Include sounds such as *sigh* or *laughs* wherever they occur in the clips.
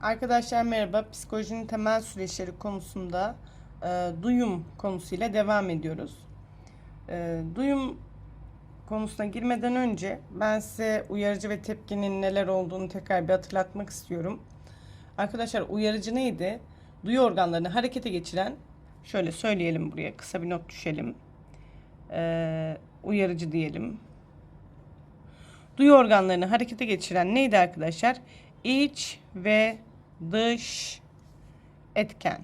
Arkadaşlar merhaba. Psikolojinin temel süreçleri konusunda e, duyum konusuyla devam ediyoruz. E, duyum konusuna girmeden önce ben size uyarıcı ve tepkinin neler olduğunu tekrar bir hatırlatmak istiyorum. Arkadaşlar uyarıcı neydi? Duyu organlarını harekete geçiren, şöyle söyleyelim buraya kısa bir not düşelim. E, uyarıcı diyelim. Duyu organlarını harekete geçiren neydi arkadaşlar? İç ve dış etken.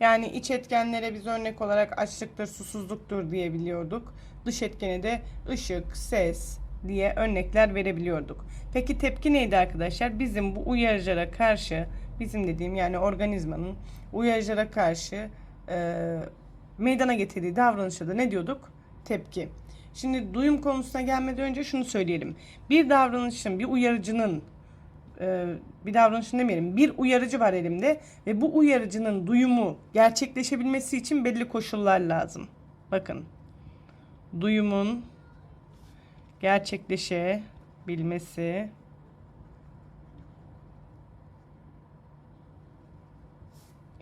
Yani iç etkenlere biz örnek olarak açlıktır, susuzluktur diyebiliyorduk. Dış etkeni de ışık, ses diye örnekler verebiliyorduk. Peki tepki neydi arkadaşlar? Bizim bu uyarıcılara karşı, bizim dediğim yani organizmanın uyarıcılara karşı e, meydana getirdiği davranışta da ne diyorduk? Tepki. Şimdi duyum konusuna gelmeden önce şunu söyleyelim. Bir davranışın, bir uyarıcının e, bir davranışın demeyelim. Bir uyarıcı var elimde ve bu uyarıcının duyumu gerçekleşebilmesi için belli koşullar lazım. Bakın. Duyumun gerçekleşebilmesi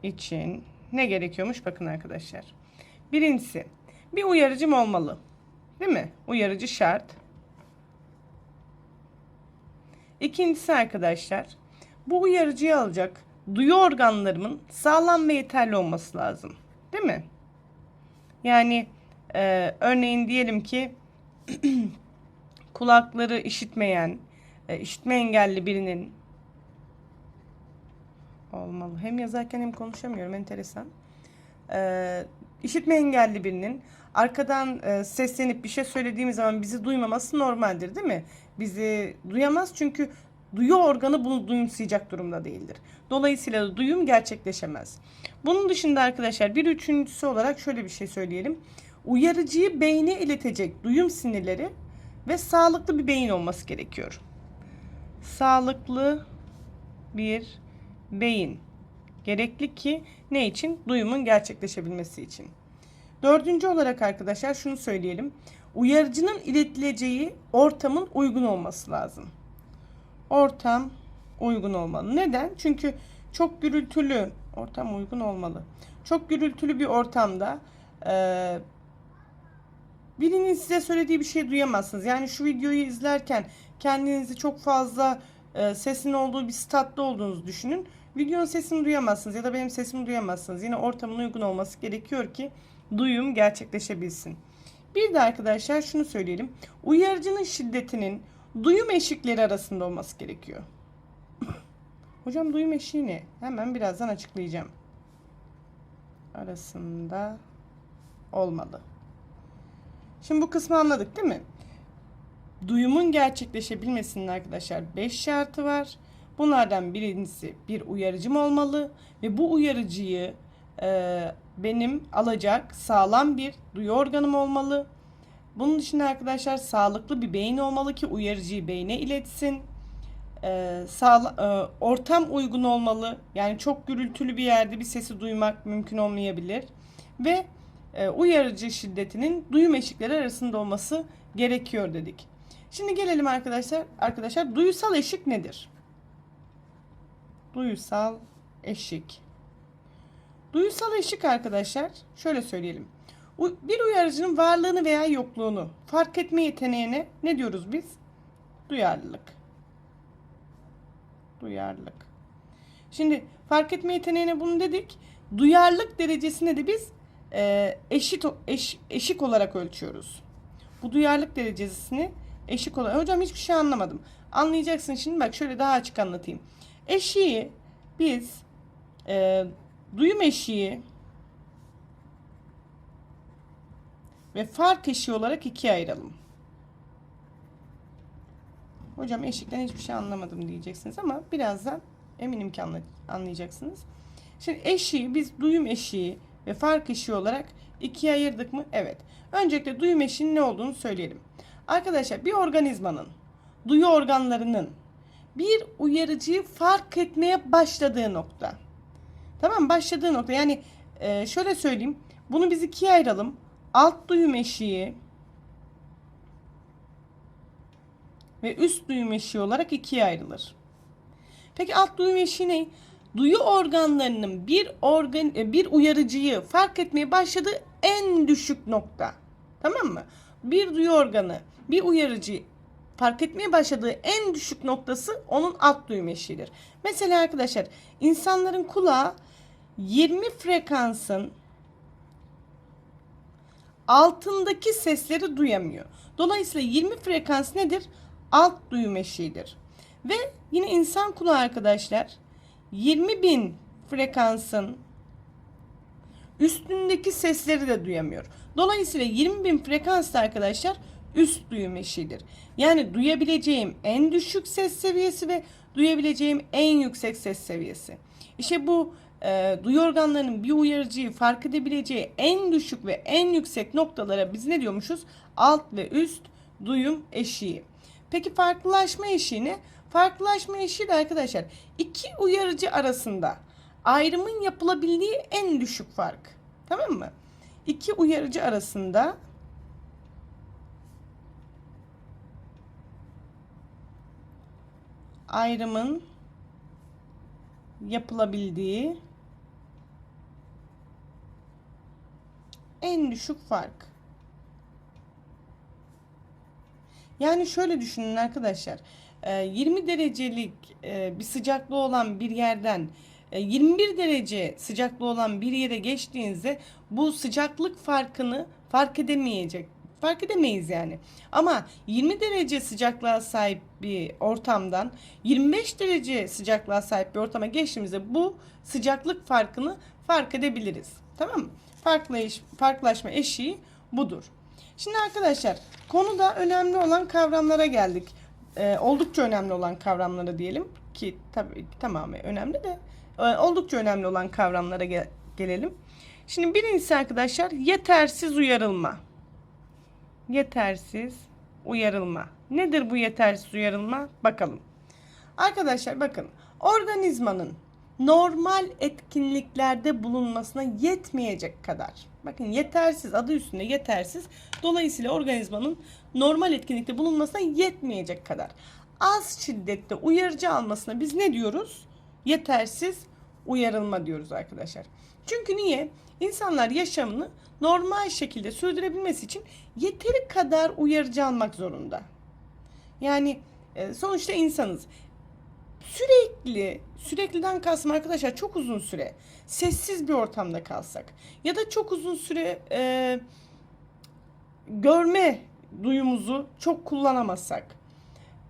için ne gerekiyormuş bakın arkadaşlar. Birincisi bir uyarıcım olmalı. Değil mi? Uyarıcı şart. İkincisi arkadaşlar, bu uyarıcıyı alacak duyu organlarımın sağlam ve yeterli olması lazım. Değil mi? Yani e, örneğin diyelim ki *clears throat* kulakları işitmeyen, e, işitme engelli birinin olmalı. Hem yazarken hem konuşamıyorum enteresan. E, işitme engelli birinin arkadan e, seslenip bir şey söylediğimiz zaman bizi duymaması normaldir değil mi? Bizi duyamaz çünkü duyu organı bunu duyumsayacak durumda değildir. Dolayısıyla da duyum gerçekleşemez. Bunun dışında arkadaşlar bir üçüncüsü olarak şöyle bir şey söyleyelim. Uyarıcıyı beyne iletecek duyum sinirleri ve sağlıklı bir beyin olması gerekiyor. Sağlıklı bir beyin gerekli ki ne için? Duyumun gerçekleşebilmesi için. Dördüncü olarak arkadaşlar şunu söyleyelim. Uyarıcının iletileceği ortamın uygun olması lazım. Ortam uygun olmalı. Neden? Çünkü çok gürültülü ortam uygun olmalı. Çok gürültülü bir ortamda e, birinin size söylediği bir şey duyamazsınız. Yani şu videoyu izlerken kendinizi çok fazla e, sesin olduğu bir statta olduğunuzu düşünün. Videonun sesini duyamazsınız ya da benim sesimi duyamazsınız. Yine ortamın uygun olması gerekiyor ki duyum gerçekleşebilsin. Bir de arkadaşlar şunu söyleyelim. Uyarıcının şiddetinin duyum eşikleri arasında olması gerekiyor. *laughs* Hocam duyum eşiği ne? Hemen birazdan açıklayacağım. Arasında olmalı. Şimdi bu kısmı anladık değil mi? Duyumun gerçekleşebilmesinin arkadaşlar 5 şartı var. Bunlardan birincisi bir uyarıcım olmalı ve bu uyarıcıyı e, benim alacak sağlam bir duyu organım olmalı. Bunun dışında arkadaşlar sağlıklı bir beyin olmalı ki uyarıcıyı beyne iletsin. Ee, sağla, e, ortam uygun olmalı. Yani çok gürültülü bir yerde bir sesi duymak mümkün olmayabilir. Ve e, uyarıcı şiddetinin duyum eşikleri arasında olması gerekiyor dedik. Şimdi gelelim arkadaşlar. Arkadaşlar duyusal eşik nedir? Duyusal eşik. Duyusal eşik arkadaşlar şöyle söyleyelim. Bir uyarıcının varlığını veya yokluğunu fark etme yeteneğine ne diyoruz biz? Duyarlılık. Duyarlılık. Şimdi fark etme yeteneğine bunu dedik. Duyarlılık derecesine de biz e, eşit eş, eşik olarak ölçüyoruz. Bu duyarlılık derecesini eşik olarak. Hocam hiçbir şey anlamadım. Anlayacaksın şimdi bak şöyle daha açık anlatayım. Eşiği biz e, duyum eşiği ve fark eşiği olarak ikiye ayıralım. Hocam eşikten hiçbir şey anlamadım diyeceksiniz ama birazdan eminim ki anlayacaksınız. Şimdi eşiği biz duyum eşiği ve fark eşiği olarak ikiye ayırdık mı? Evet. Öncelikle duyum eşiğinin ne olduğunu söyleyelim. Arkadaşlar bir organizmanın duyu organlarının bir uyarıcıyı fark etmeye başladığı nokta. Tamam başladığı nokta. Yani e, şöyle söyleyeyim. Bunu biz ikiye ayıralım. Alt duyum eşiği ve üst duyum eşiği olarak ikiye ayrılır. Peki alt duyum eşiği ne? Duyu organlarının bir organ e, bir uyarıcıyı fark etmeye başladığı en düşük nokta. Tamam mı? Bir duyu organı bir uyarıcıyı fark etmeye başladığı en düşük noktası onun alt duyum eşiğidir. Mesela arkadaşlar insanların kulağı 20 frekansın altındaki sesleri duyamıyor. Dolayısıyla 20 frekans nedir? Alt duyum eşiğidir. Ve yine insan kulağı arkadaşlar 20 bin frekansın üstündeki sesleri de duyamıyor. Dolayısıyla 20 bin frekans da arkadaşlar üst duyum eşiğidir. Yani duyabileceğim en düşük ses seviyesi ve duyabileceğim en yüksek ses seviyesi. İşte bu e, duyu organlarının bir uyarıcıyı fark edebileceği en düşük ve en yüksek noktalara biz ne diyormuşuz? Alt ve üst duyum eşiği. Peki farklılaşma eşiği ne? Farklılaşma eşiği de arkadaşlar iki uyarıcı arasında ayrımın yapılabildiği en düşük fark. Tamam mı? İki uyarıcı arasında ayrımın yapılabildiği en düşük fark. Yani şöyle düşünün arkadaşlar. e, 20 derecelik e, bir sıcaklığı olan bir yerden e, 21 derece sıcaklığı olan bir yere geçtiğinizde bu sıcaklık farkını fark edemeyecek. Fark edemeyiz yani. Ama 20 derece sıcaklığa sahip bir ortamdan 25 derece sıcaklığa sahip bir ortama geçtiğimizde bu sıcaklık farkını fark edebiliriz. Tamam mı? Farklayış, farklılaşma eşiği budur. Şimdi arkadaşlar konuda önemli olan kavramlara geldik. Ee, oldukça önemli olan kavramlara diyelim ki tabii tamamı önemli de e, oldukça önemli olan kavramlara gel- gelelim. Şimdi birincisi arkadaşlar yetersiz uyarılma. Yetersiz uyarılma. Nedir bu yetersiz uyarılma? Bakalım. Arkadaşlar bakın organizmanın normal etkinliklerde bulunmasına yetmeyecek kadar. Bakın yetersiz adı üstünde yetersiz. Dolayısıyla organizmanın normal etkinlikte bulunmasına yetmeyecek kadar. Az şiddette uyarıcı almasına biz ne diyoruz? Yetersiz uyarılma diyoruz arkadaşlar. Çünkü niye? İnsanlar yaşamını normal şekilde sürdürebilmesi için yeteri kadar uyarıcı almak zorunda. Yani e, sonuçta insanız sürekli sürekliden kastım arkadaşlar çok uzun süre sessiz bir ortamda kalsak ya da çok uzun süre e, görme duyumuzu çok kullanamazsak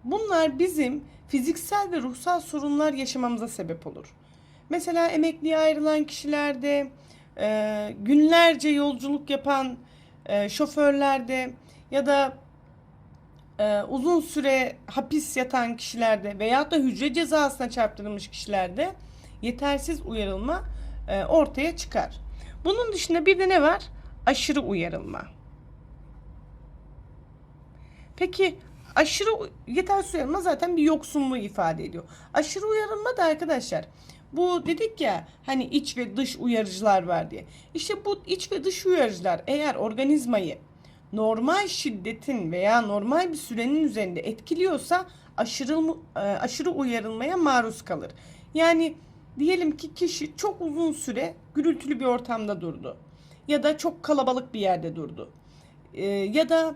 bunlar bizim fiziksel ve ruhsal sorunlar yaşamamıza sebep olur. Mesela emekliye ayrılan kişilerde e, günlerce yolculuk yapan e, şoförlerde ya da e, uzun süre hapis yatan kişilerde veya da hücre cezasına çarptırılmış kişilerde yetersiz uyarılma e, ortaya çıkar. Bunun dışında bir de ne var? Aşırı uyarılma. Peki aşırı yetersiz uyarılma zaten bir yoksunluğu ifade ediyor. Aşırı uyarılma da arkadaşlar bu dedik ya hani iç ve dış uyarıcılar var diye. İşte bu iç ve dış uyarıcılar eğer organizmayı normal şiddetin veya normal bir sürenin üzerinde etkiliyorsa aşırı e, aşırı uyarılmaya maruz kalır. Yani diyelim ki kişi çok uzun süre gürültülü bir ortamda durdu ya da çok kalabalık bir yerde durdu. E, ya da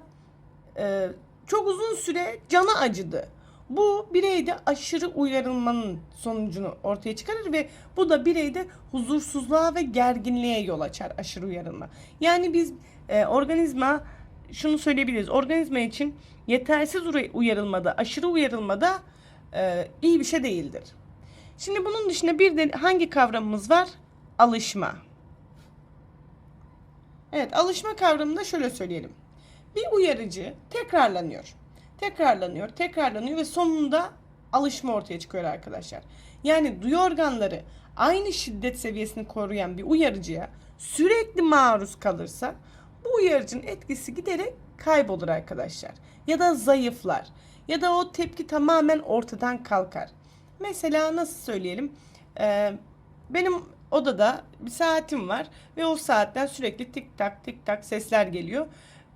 e, çok uzun süre canı acıdı. Bu bireyde aşırı uyarılmanın sonucunu ortaya çıkarır ve bu da bireyde huzursuzluğa ve gerginliğe yol açar aşırı uyarılma. Yani biz e, organizma şunu söyleyebiliriz. Organizma için yetersiz uy- uyarılmada, aşırı uyarılmada e, iyi bir şey değildir. Şimdi bunun dışında bir de hangi kavramımız var? Alışma. Evet, alışma kavramında şöyle söyleyelim. Bir uyarıcı tekrarlanıyor. Tekrarlanıyor, tekrarlanıyor ve sonunda alışma ortaya çıkıyor arkadaşlar. Yani duyu organları aynı şiddet seviyesini koruyan bir uyarıcıya sürekli maruz kalırsa bu uyarıcının etkisi giderek kaybolur arkadaşlar. Ya da zayıflar. Ya da o tepki tamamen ortadan kalkar. Mesela nasıl söyleyelim? Ee, benim odada bir saatim var ve o saatten sürekli tik tak tik tak sesler geliyor.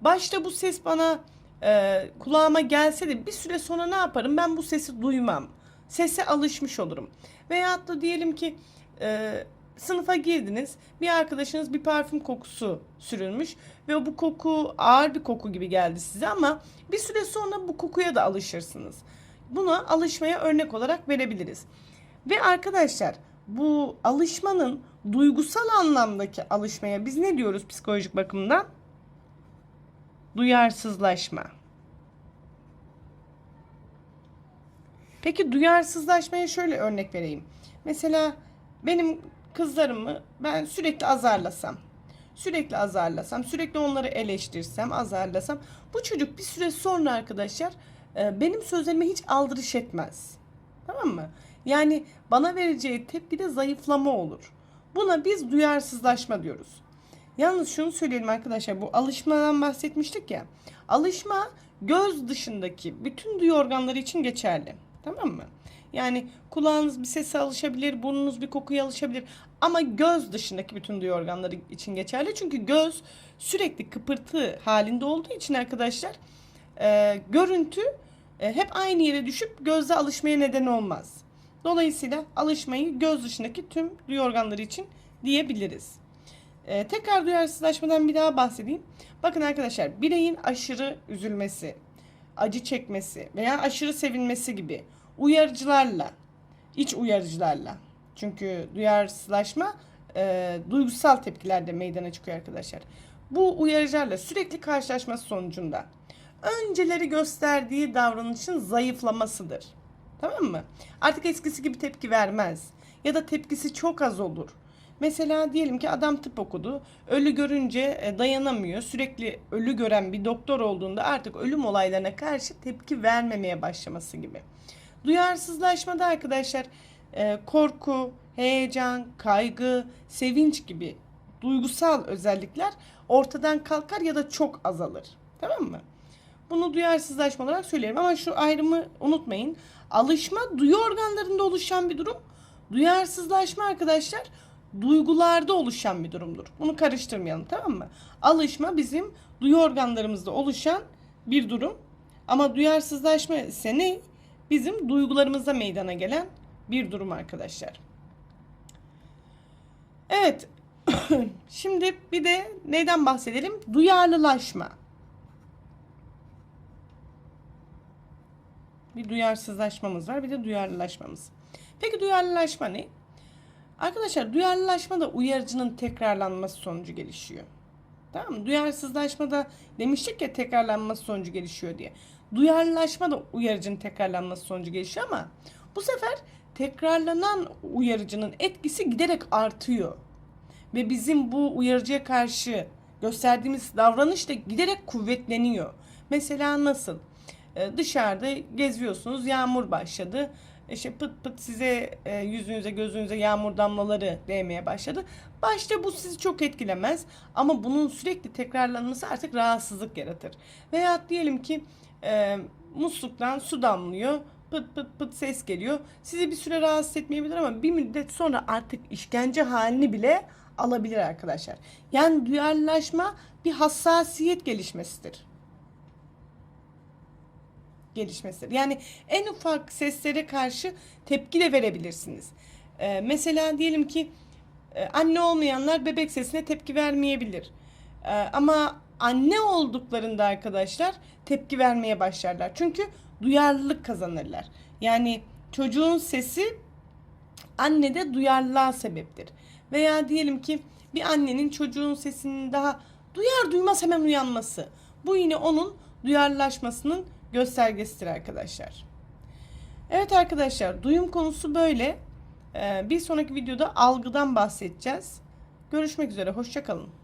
Başta bu ses bana e, kulağıma gelse de bir süre sonra ne yaparım? Ben bu sesi duymam. Sese alışmış olurum. Veyahut da diyelim ki e, sınıfa girdiniz. Bir arkadaşınız bir parfüm kokusu sürülmüş ve bu koku ağır bir koku gibi geldi size ama bir süre sonra bu kokuya da alışırsınız. Buna alışmaya örnek olarak verebiliriz. Ve arkadaşlar bu alışmanın duygusal anlamdaki alışmaya biz ne diyoruz psikolojik bakımdan? Duyarsızlaşma. Peki duyarsızlaşmaya şöyle örnek vereyim. Mesela benim kızlarımı ben sürekli azarlasam, sürekli azarlasam, sürekli onları eleştirsem, azarlasam bu çocuk bir süre sonra arkadaşlar e, benim sözlerime hiç aldırış etmez. Tamam mı? Yani bana vereceği tepkide zayıflama olur. Buna biz duyarsızlaşma diyoruz. Yalnız şunu söyleyelim arkadaşlar bu alışmadan bahsetmiştik ya. Alışma göz dışındaki bütün duyu organları için geçerli. Tamam mı? Yani kulağınız bir sese alışabilir, burnunuz bir kokuya alışabilir. Ama göz dışındaki bütün duyu organları için geçerli. Çünkü göz sürekli kıpırtı halinde olduğu için arkadaşlar e, görüntü e, hep aynı yere düşüp gözde alışmaya neden olmaz. Dolayısıyla alışmayı göz dışındaki tüm duyu organları için diyebiliriz. E, tekrar duyarsızlaşmadan bir daha bahsedeyim. Bakın arkadaşlar bireyin aşırı üzülmesi, acı çekmesi veya aşırı sevinmesi gibi uyarıcılarla, iç uyarıcılarla. Çünkü duyarsızlaşma e, duygusal tepkilerde meydana çıkıyor arkadaşlar. Bu uyarıcılarla sürekli karşılaşması sonucunda önceleri gösterdiği davranışın zayıflamasıdır. Tamam mı? Artık eskisi gibi tepki vermez. Ya da tepkisi çok az olur. Mesela diyelim ki adam tıp okudu. Ölü görünce e, dayanamıyor. Sürekli ölü gören bir doktor olduğunda artık ölüm olaylarına karşı tepki vermemeye başlaması gibi. Duyarsızlaşmada arkadaşlar e, korku, heyecan, kaygı, sevinç gibi duygusal özellikler ortadan kalkar ya da çok azalır. Tamam mı? Bunu duyarsızlaşma olarak söylerim ama şu ayrımı unutmayın. Alışma duyu organlarında oluşan bir durum. Duyarsızlaşma arkadaşlar duygularda oluşan bir durumdur. Bunu karıştırmayalım tamam mı? Alışma bizim duyu organlarımızda oluşan bir durum. Ama duyarsızlaşma ise ne? Bizim duygularımızda meydana gelen bir durum arkadaşlar. Evet. *clears throat* Şimdi bir de neyden bahsedelim? Duyarlılaşma. Bir duyarsızlaşmamız var, bir de duyarlılaşmamız. Peki duyarlılaşma ne? Arkadaşlar duyarlılaşma da uyarıcının tekrarlanması sonucu gelişiyor. Tamam mı? Duyarsızlaşma da demiştik ya tekrarlanması sonucu gelişiyor diye. Duyarlılaşma da uyarıcının tekrarlanması sonucu gelişiyor ama bu sefer tekrarlanan uyarıcının etkisi giderek artıyor. Ve bizim bu uyarıcıya karşı gösterdiğimiz davranış da giderek kuvvetleniyor. Mesela nasıl? Ee, dışarıda geziyorsunuz, yağmur başladı. İşte pıt pıt size e, yüzünüze gözünüze yağmur damlaları değmeye başladı. Başta bu sizi çok etkilemez ama bunun sürekli tekrarlanması artık rahatsızlık yaratır. Veya diyelim ki e, musluktan su damlıyor pıt pıt pıt ses geliyor. Sizi bir süre rahatsız etmeyebilir ama bir müddet sonra artık işkence halini bile alabilir arkadaşlar. Yani duyarlılaşma bir hassasiyet gelişmesidir gelişmesidir. Yani en ufak seslere karşı tepki de verebilirsiniz. Ee, mesela diyelim ki e, anne olmayanlar bebek sesine tepki vermeyebilir. Ee, ama anne olduklarında arkadaşlar tepki vermeye başlarlar. Çünkü duyarlılık kazanırlar. Yani çocuğun sesi annede duyarlılığa sebeptir. Veya diyelim ki bir annenin çocuğun sesini daha duyar duymaz hemen uyanması. Bu yine onun duyarlaşmasının göstergesidir arkadaşlar. Evet arkadaşlar duyum konusu böyle. Ee, bir sonraki videoda algıdan bahsedeceğiz. Görüşmek üzere hoşçakalın.